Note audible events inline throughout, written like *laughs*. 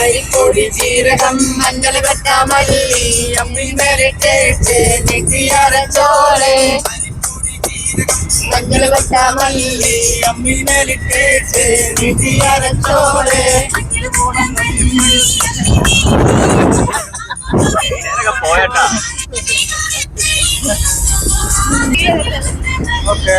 மிளகாய் பொடி சீரகம் மஞ்சள் கொட்டாமல்லி அம்மி மிரட்டேட்டு நெற்றியார சோலை. மஞ்சள் கொட்டாமல்லி அம்மி மிரட்டேட்டு நெற்றியார சோலை. போயட்டா? ஓகே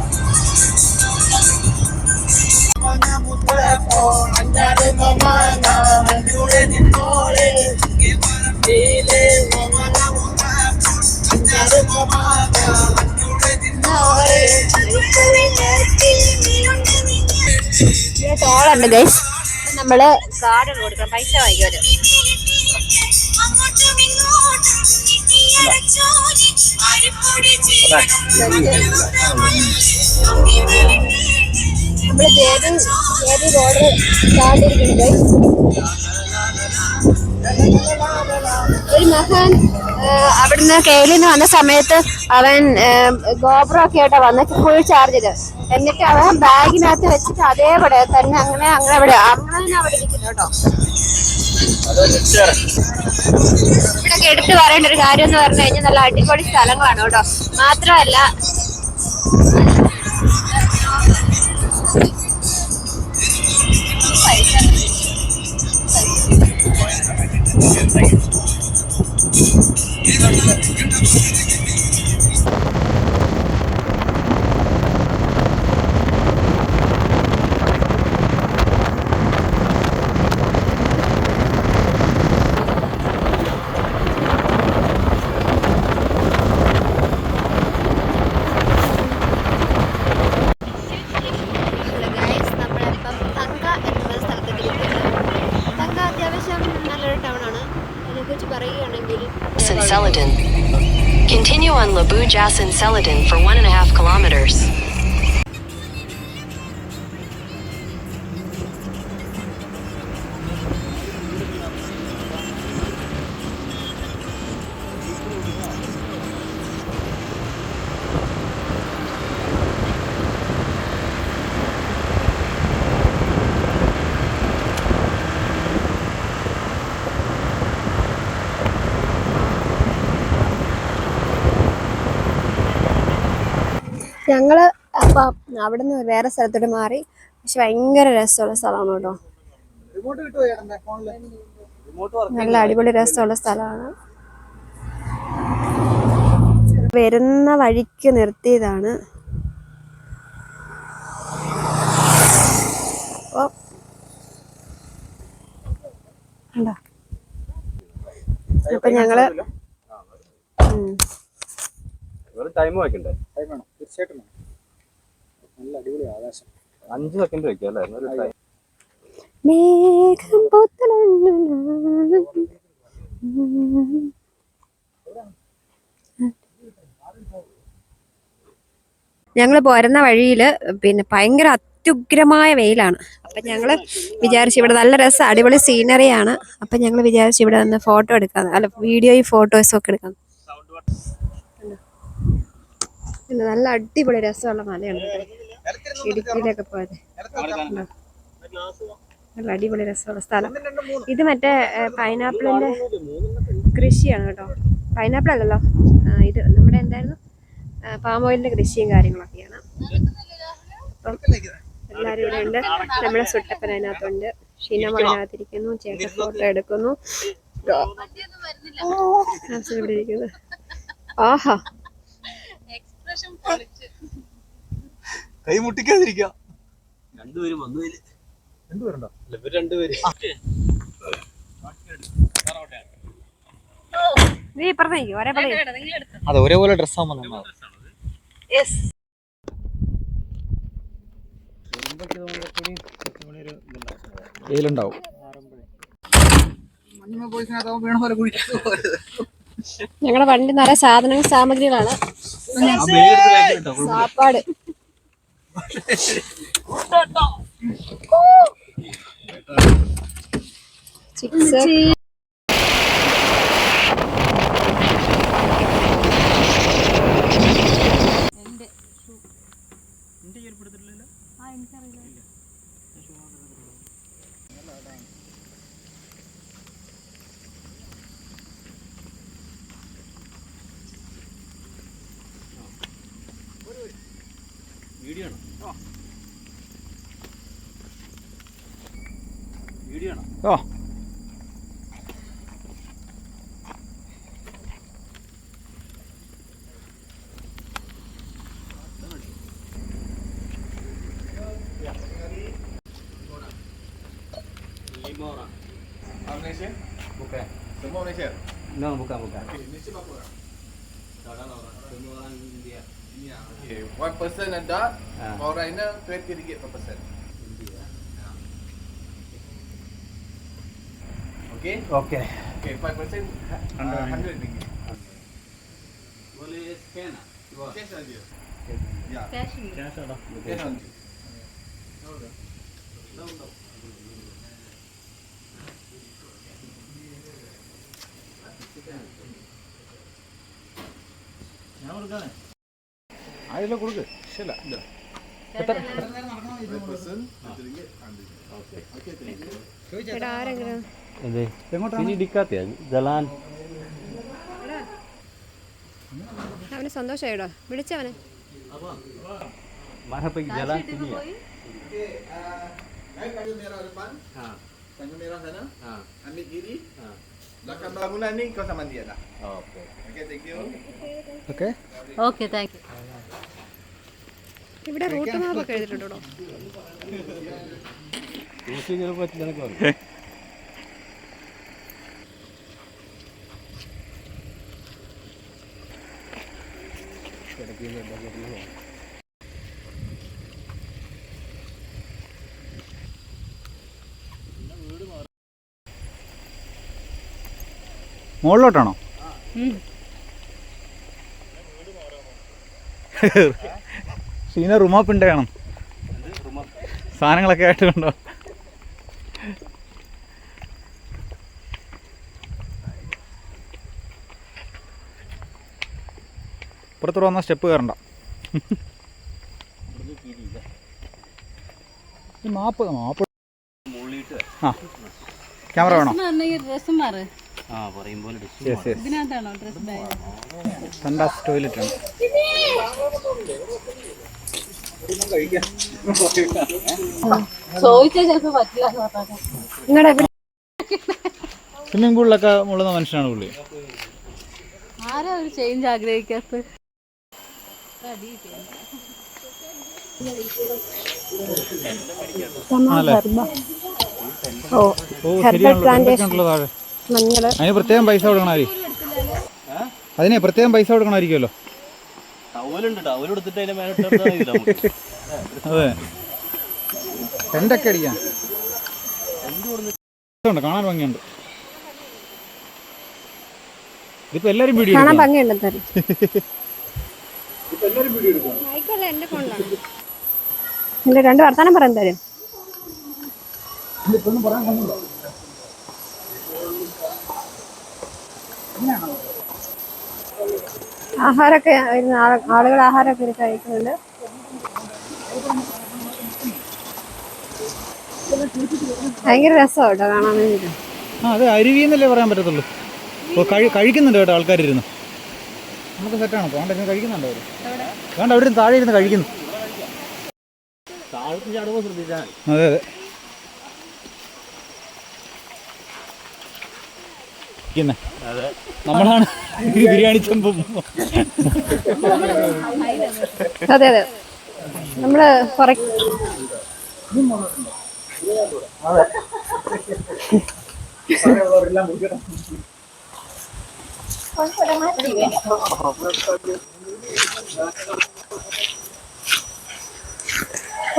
തോളുണ്ട് ഗൈസ് നമ്മൾ കാർഡ് കൊടുക്കണം. പൈസ വാങ്ങിക്കുമല്ലോ നമ്മൾ ജേബി ജേബി ബോർഡർ താണ്ടിരിക്കുന്നു ഒരു മഹാൻ അവിടുന്ന് കേരളിൽ നിന്ന് വന്ന സമയത്ത് അവൻ ഗോപുരം ഒക്കെ ആയിട്ടാ വന്ന ഫുൾ ചാർജ് ചെയ്ത് എന്നിട്ട് അവൻ ബാഗിനകത്ത് വെച്ചിട്ട് അതേപോലെ തന്നെ അങ്ങനെ അങ്ങനെ അവിടെ അങ്ങനെ തന്നെ അവിടെ ഇരിക്കുന്നു കേട്ടോ. ഇവിടെ എടുത്തു പറയേണ്ട ഒരു കാര്യം എന്ന് പറഞ്ഞു കഴിഞ്ഞാൽ നല്ല അടിപൊളി സ്ഥലങ്ങളാണ് കേട്ടോ. മാത്രമല്ല hello On and Celadon for one and a half kilometers. ഞങ്ങൾ അപ്പം അവിടെ നിന്ന് വേറെ സ്ഥലത്തോട്ട് മാറി. പക്ഷെ ഭയങ്കര രസമുള്ള സ്ഥലമാണ് കേട്ടോ. നല്ല അടിപൊളി രസമുള്ള സ്ഥലമാണ്. വരുന്ന വഴിക്ക് നിർത്തിയതാണ്. അപ്പൊ ഞങ്ങൾ. ടൈം വെക്കണ്ടേ ടൈം വേണം തീർച്ചയായിട്ടും നല്ല അടിപൊളി ആകാശം. അഞ്ച് സെക്കൻഡ് വെക്കാം അല്ലേ. മേഘം ഞങ്ങൾ പോരുന്ന വഴിയിൽ പിന്നെ ഭയങ്കര അത്യുഗ്രമായ വെയിലാണ്. അപ്പം ഞങ്ങൾ വിചാരിച്ചു ഇവിടെ നല്ല രസ അടിപൊളി സീനറിയാണ് അപ്പം ഞങ്ങൾ വിചാരിച്ചു ഇവിടെ നിന്ന് ഫോട്ടോ എടുക്കാം. അല്ല വീഡിയോയും ഫോട്ടോസും ഒക്കെ എടുക്കാം. പിന്നെ നല്ല അടിപൊളി രസമുള്ള മലയാണ്. ഇടുക്കിയിലൊക്കെ പോയത്? നല്ല അടിപൊളി രസമുള്ള സ്ഥലം. ഇത് മറ്റേ പൈനാപ്പിളിന്റെ കൃഷിയാണ് കേട്ടോ. പൈനാപ്പിൾ അല്ലല്ലോ. ഇത് നമ്മുടെ എന്തായിരുന്നു? പാം ഓയിലിന്റെ കൃഷിയും കാര്യങ്ങളൊക്കെയാണ്. അപ്പം എല്ലാവരും ഇവിടെ ഉണ്ട്. നമ്മുടെ സുട്ടപ്പൻ അതിനകത്തുണ്ട്. ഷീനമ അതിനകത്തിരിക്കുന്നു. ചേട്ടൻ ഫോട്ടോ എടുക്കുന്നു. ഇവിടെ ഇരിക്കുന്നു. ആഹാ. കൈ മുട്ടിക്കാതിരിക്ക. രണ്ടുപേരും രണ്ടുപേരുണ്ടോ? രണ്ടുപേര്. അത് ഒരേപോലെ ഡ്രസ് ആവുമ്പോൾ നന്നാവും. വെയിലുണ്ടാവും ഞങ്ങളുടെ വണ്ടി നിറയെ സാധനങ്ങൾ സാമഗ്രികളാണ്. സാപ്പാട് ചിക്സ് വീഡിയോ ആണോ ഓ Semua Malaysia? No, bukan, bukan. Okay, one person ada, Ah. foreigner twenty ringgit per person. Okay? Okay. Okay, five person uh, hundred ringgit. Boleh scan ah? Cash saja. Ya. Cash on you. അതിലെ കൊടുക്ക് ശരിയല്ല Five person, twenty ringgit, hundred. അവന് സന്തോഷമായിടോ വിളിച്ചവനെ Mana pergi jalan sini ya? Okay, uh, naik kayu merah depan, Ha. kayu merah sana, Ha. ambil kiri, Ha. belakang bangunan ni kau sama dia dah. Oh, okay. Okay, thank you. Okay okay thank you ഇവിടെ route map ഒക്കെ എഴുതിയിട്ടുണ്ടോ. മുകളിലോട്ടാണോ? *laughs* സീന റുമാപ്പിന്റെ കാണും. സാധനങ്ങളൊക്കെ ആയിട്ട് കണ്ടോ? ഇപ്പുറത്തോട്ട് വന്ന step കയറണ്ട. മാപ്പ് മാപ്പ്. ആ camera വേണോ? ടോയ്ലറ്റ് ആണ് ചോദിച്ചാൽ ചിലപ്പോ പറ്റില്ല. നിങ്ങളുടെ സ്വിമ്മിംഗ് പൂളിലൊക്കെ മുള്ളുന്ന മനുഷ്യനാണ് പുള്ളി. ആരാ ഒരു ചേഞ്ച് ആഗ്രഹിക്കാത്ത ഓ അതിന് പ്രത്യേകം പൈസ കൊടുക്കണമായിരിക്കും. അതിനെ പ്രത്യേകം പൈസ കൊടുക്കണമായിരിക്കുമല്ലോ. ടവലുണ്ട് ടവൽ എടുത്തിട്ട് അതിന്റെ മേലെ. അതെ. ടെന്റൊക്കെ അടിക്കാൻ? ഉണ്ട് കാണാൻ ഭംഗിയുണ്ട്. ഇതിപ്പോ എല്ലാരും വീഡിയോ കാണാൻ ഭംഗിയുണ്ട് എന്റെ രണ്ട് വർത്താനം പറയാൻ തരും ആഹാരമൊക്കെ വരുന്ന ആള്- ആളുകൾ ആഹാരമൊക്കെ ഇരുന്ന് കഴിക്കുന്നുണ്ട്. ഭയങ്കര രസമാണ് കേട്ടോ കാണാൻ വേണ്ടിയിട്ട് ആ അത് അരുവി എന്നല്ലേ പറയാൻ പറ്റത്തുള്ളൂ. കഴിക്കുന്നുണ്ട് കേട്ടോ ആൾക്കാരിരുന്ന്. നമുക്ക് സെറ്റാണ് പോകണ്ട കഴിക്കുന്നുണ്ടോ അവർ വേണ്ട അവിടെ ഇരുന്ന് താഴെ ഇരുന്ന് കഴിക്കുന്നു. അതെ അതെ. ഇരിക്കുന്നെ. അതെ. നമ്മളാണ് ബിരിയാണി ചെമ്പും. അതെ അതെ. നമ്മൾ കുറെ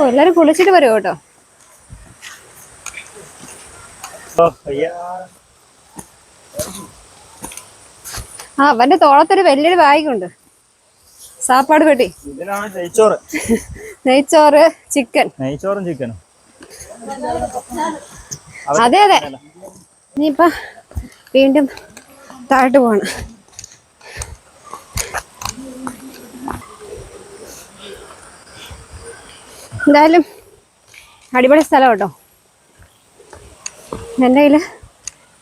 എല്ലാരും കുളിച്ചിട്ട് വരുമോ കേട്ടോ. ആ അവന്റെ തോളത്തൊരു വലിയൊരു ബാഗുണ്ട്. സാപ്പാട് പെട്ടി. നെയ്ച്ചോറ്. നെയ്ച്ചോറ് ചിക്കൻ. നെയ്ച്ചോറും ചിക്കനും. അതെ അതെ. ഇനിയിപ്പ വീണ്ടും താഴോട്ട് പോണം. എന്തായാലും അടിപൊളി സ്ഥലം കേട്ടോ. എന്റെ കയ്യിൽ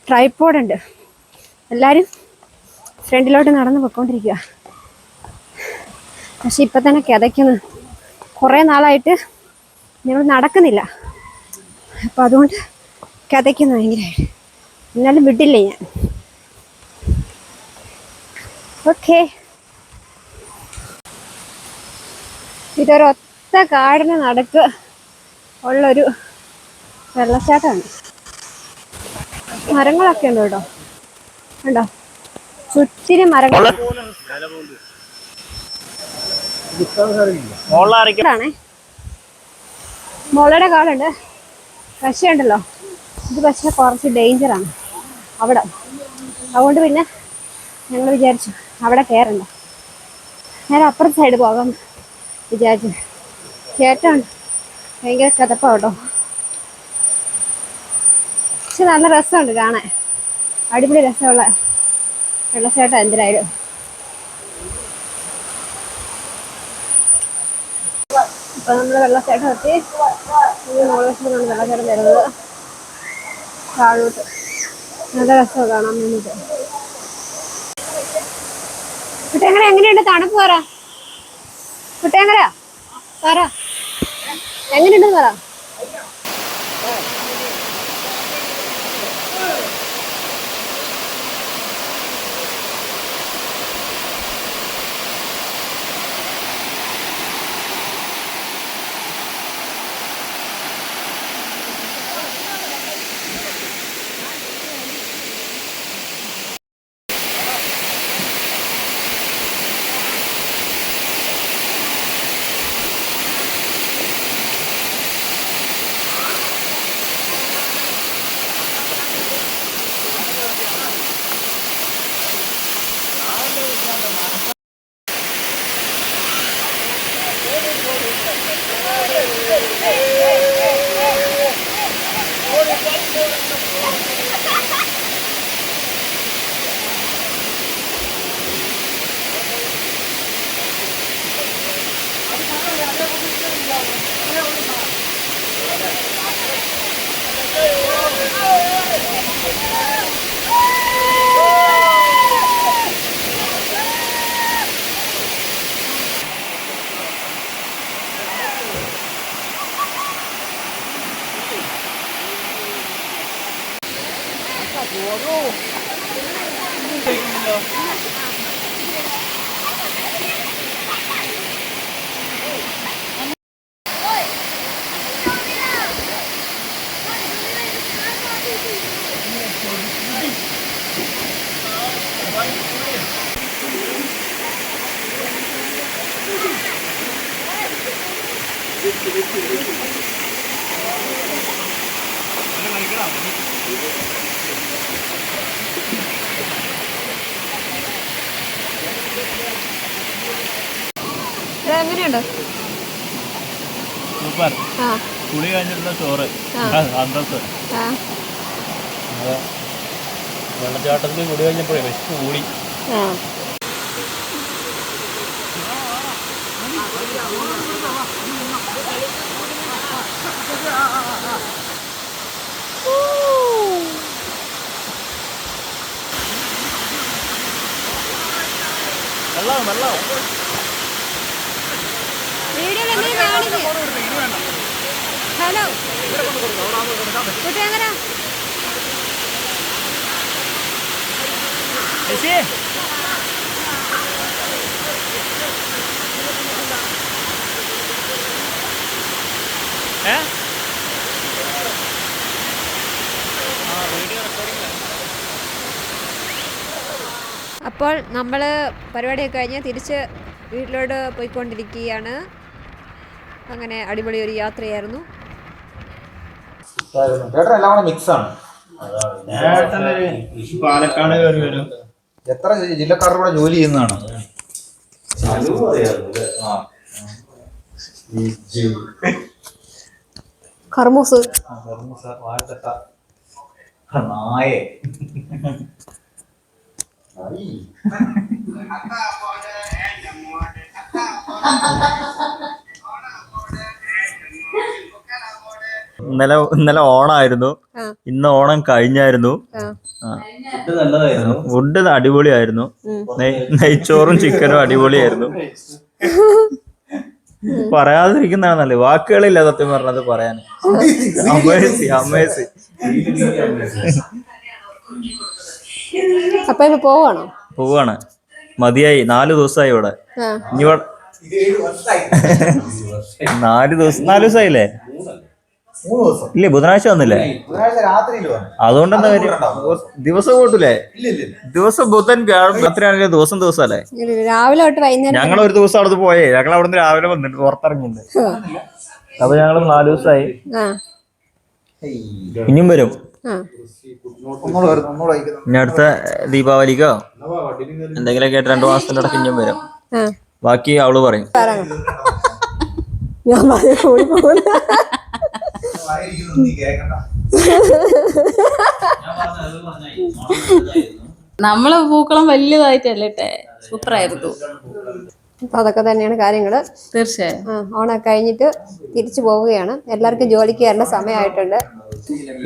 ട്രൈപ്പോഡുണ്ട് എല്ലാവരും ഫ്രണ്ടിലോട്ട് നടന്ന് പൊയ്ക്കൊണ്ടിരിക്കുക പക്ഷെ ഇപ്പം തന്നെ കിതയ്ക്കുന്നു. കുറേ നാളായിട്ട് ഞങ്ങൾ നടക്കുന്നില്ല. അപ്പം അതുകൊണ്ട് കിതയ്ക്കുന്നു ഭയങ്കരമായിട്ട് എന്നാലും വിട്ടില്ല ഞാൻ. ഓക്കെ. ഇതൊരൊത്ത കാടിന് നടക്ക് ഉള്ളൊരു വെള്ളച്ചാട്ടമാണ്. മരങ്ങളൊക്കെ ഉണ്ട് കേട്ടോ ഉണ്ടോ? ചുറ്റിനും മരങ്ങൾ. ആണേ മുളയുടെ കാടുണ്ട് പശയുണ്ടല്ലോ. ഉണ്ടല്ലോ ഇത് പക്ഷേ കുറച്ച് ഡേഞ്ചറാണ് അവിടെ. അതുകൊണ്ട് പിന്നെ ഞങ്ങൾ വിചാരിച്ചു അവിടെ കയറണ്ട ഞാൻ അപ്പുറത്തെ സൈഡ് പോകാം വിചാരിച്ചു. കേട്ടാണ് ഭയങ്കര കഥപ്പ കേട്ടോ പക്ഷെ നല്ല രസമുണ്ട് കാണാൻ. അടിപൊളി രസമുള്ള വെള്ളച്ചാട്ടം എന്തിനായാലും ഇപ്പൊ നമ്മൾ വെള്ളച്ചാട്ടം എത്തി. മുകളിലാണ് വെള്ളച്ചാട്ടം വരുന്നത്. താഴോട്ട്. നല്ല രസം കാണാൻ വേണ്ടിട്ട്. കുട്ടേങ്ങര എങ്ങനെയുണ്ട്? തണുപ്പ് പറ. കുട്ടേങ്ങര പറ. എങ്ങനെയുണ്ടെന്ന് പറ. on the market luôn Tình rồi Thank you. എങ്ങനെയുണ്ട് സൂപ്പർ. കുളി കഴിഞ്ഞിട്ടുള്ള ചോറ്. അന്തസ് വെള്ളച്ചാട്ടത്തിൽ കുളി കഴിഞ്ഞപ്പോഴേ വിശപ്പ് കൂടി. വെള്ളം വെള്ളം ഹലോ. ഏ? അപ്പോൾ നമ്മൾ പരിപാടിയൊക്കെ കഴിഞ്ഞ് തിരിച്ച് വീട്ടിലോട്ട് പോയിക്കൊണ്ടിരിക്കുകയാണ്. അങ്ങനെ അടിപൊളി ഒരു യാത്രയായിരുന്നു. ചേട്ടൻ എല്ലാം കൂടെ മിക്സ് ആണ്. പാലക്കാട് കയറി വരും. എത്ര ജില്ലക്കാരുടെ കൂടെ ജോലി ചെയ്യുന്നതാണ്? കർമൂസ് നായേ. ഇന്നലെ ഇന്നലെ ഓണായിരുന്നു. ഇന്ന് ഓണം കഴിഞ്ഞായിരുന്നു. ഫുഡ് അടിപൊളിയായിരുന്നു. നെയ്ച്ചോറും ചിക്കനും അടിപൊളിയായിരുന്നു. പറയാതിരിക്കുന്നതാണ് നല്ലത് വാക്കുകളില്ല സത്യം പറഞ്ഞത് പറയാൻ. അമേസി അമേസി അപ്പൊ ഇപ്പൊ പോവാണോ? പോവാണ്. മതിയായി നാല് ദിവസമായി ഇവിടെ. ഇനി ഇവിടെ നാല് ദിവസം നാല് ദിവസമായില്ലേ മൂന്ന് ദിവസം. ഇല്ലേ ബുധനാഴ്ച വന്നില്ലേ? ബുധനാഴ്ച രാത്രിയിൽ വന്നു. അതുകൊണ്ട് എന്താ കാര്യം? ദിവസം കൂട്ടൂലേ? ഇല്ല ഇല്ല ഇല്ല. ദിവസം ബുധൻ വ്യാഴം രാത്രിയാണല്ലേ ദിവസം അല്ലേ ഇല്ല, രാവിലെ തൊട്ട് വൈകുന്നേരം ഞങ്ങൾ ഒരു ദിവസം അവിടെ പോയേ. ഞങ്ങൾ അവിടുന്ന് രാവിലെ വന്നിട്ട് പുറത്തിറങ്ങിണ്ട് അപ്പൊ ഞങ്ങൾ നാല് ദിവസമായി ആ. ഇനിയും വരും. ഇനി അടുത്ത ദീപാവലിക്കോ? എന്തെങ്കിലുമൊക്കെ ആയിട്ട് രണ്ടു മാസത്തിന്റെ ഇടയ്ക്ക് ഇനിയും വരും. ബാക്കി അവൾ പറയും. ഞാൻ നമ്മളെ പൂക്കളം വലിയതായിട്ടല്ലേ സൂപ്പറായിരുന്നു. അപ്പൊ അതൊക്കെ തന്നെയാണ് കാര്യങ്ങൾ തീർച്ചയായും. ആ ഓണം കഴിഞ്ഞിട്ട് തിരിച്ചു പോവുകയാണ്. എല്ലാവർക്കും ജോലിക്ക് കയറേണ്ട സമയമായിട്ടുണ്ട്.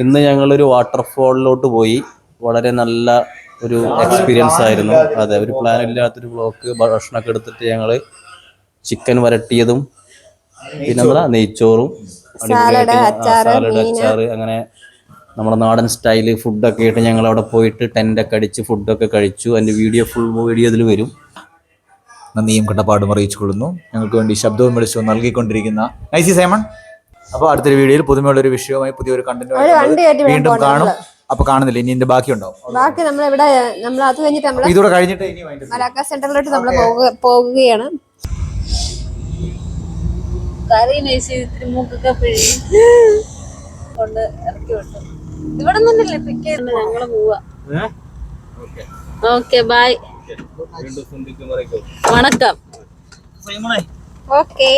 ഇന്ന് ഞങ്ങളൊരു വാട്ടർഫോളിലോട്ട് പോയി. വളരെ നല്ല ഒരു എക്സ്പീരിയൻസ് ആയിരുന്നു. അതെ ഒരു പ്ലാൻ ഇല്ലാത്തൊരു ബ്ലോക്ക് ഭക്ഷണമൊക്കെ എടുത്തിട്ട് ഞങ്ങൾ ചിക്കൻ വരട്ടിയതും പിന്നെന്താ നെയ്ച്ചോറും. സാലഡ്, അച്ചാറ്, സാലഡ് അങ്ങനെ നമ്മുടെ നാടൻ സ്റ്റൈൽ ഫുഡൊക്കെ ആയിട്ട് ഞങ്ങൾ അവിടെ പോയിട്ട് ടെന്റൊക്കെ അടിച്ച് ഫുഡൊക്കെ കഴിച്ചു. അതിന്റെ വീഡിയോ ഫുൾ വീഡിയോ ഇതിൽ വരും. നന്ദിയും കടപ്പാടും അറിയിച്ചുകൊള്ളുന്നു. ഞങ്ങൾക്ക് വേണ്ടി ശബ്ദവും വെളിച്ചവും നൽകിക്കൊണ്ടിരിക്കുന്ന ഐസി സൈമൺ. അപ്പോൾ അടുത്തൊരു വീഡിയോയിൽ പുതുമയുള്ള ഒരു വിഷയവുമായി പുതിയൊരു കണ്ടന്റ് വീണ്ടും കാണും. അപ്പൊ കാണുന്നില്ല. ഇനി ഇതിന്റെ ബാക്കി ഉണ്ടാവും ബാക്കി നമ്മളിവിടെ നമ്മൾ അത് കഴിഞ്ഞിട്ട് നമ്മൾ ഇതോടെ കഴിഞ്ഞിട്ട് ഇനി. മലാക്ക സെന്ററിലോട്ട് നമ്മൾ പോകുകയാണ് കറി നൈസ് ഇത്തിരി മൂക്കൊക്കെ പിഴി കൊണ്ട് ഇറക്കി വിട്ടു. ഇവിടെ നിന്നല്ലേ പിക്ക് ചെയ്യുന്നത് ഞങ്ങൾ പോവാ. ഓക്കെ. ബായ് വണക്കം. ഓക്കെ.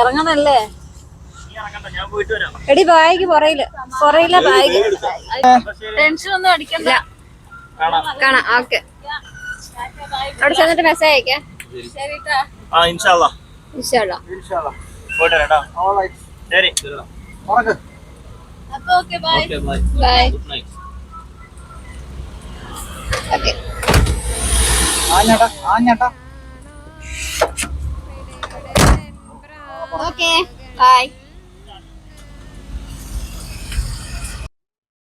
ഇറങ്ങണല്ലേ? എടി ബാഗ് പുറയിൽ. പുറയിലെ ബാഗ് ടെൻഷൻ ഒന്നും അടിക്കണ്ട. കാണാം. ഓക്കെ. അവിടെ ചെന്നിട്ട് മെസ്സേജ് അയക്കാം. ആ ഇൻഷാല്ലാ ഇൻഷാല്ലാ പോയിട്ട് വരാം ശരി. അപ്പൊ ഓക്കെ ബൈ. ബൈ. ഓക്കെ. ആഞ്ഞാട്ടാ ആഞ്ഞാട്ടാ. Okay bye.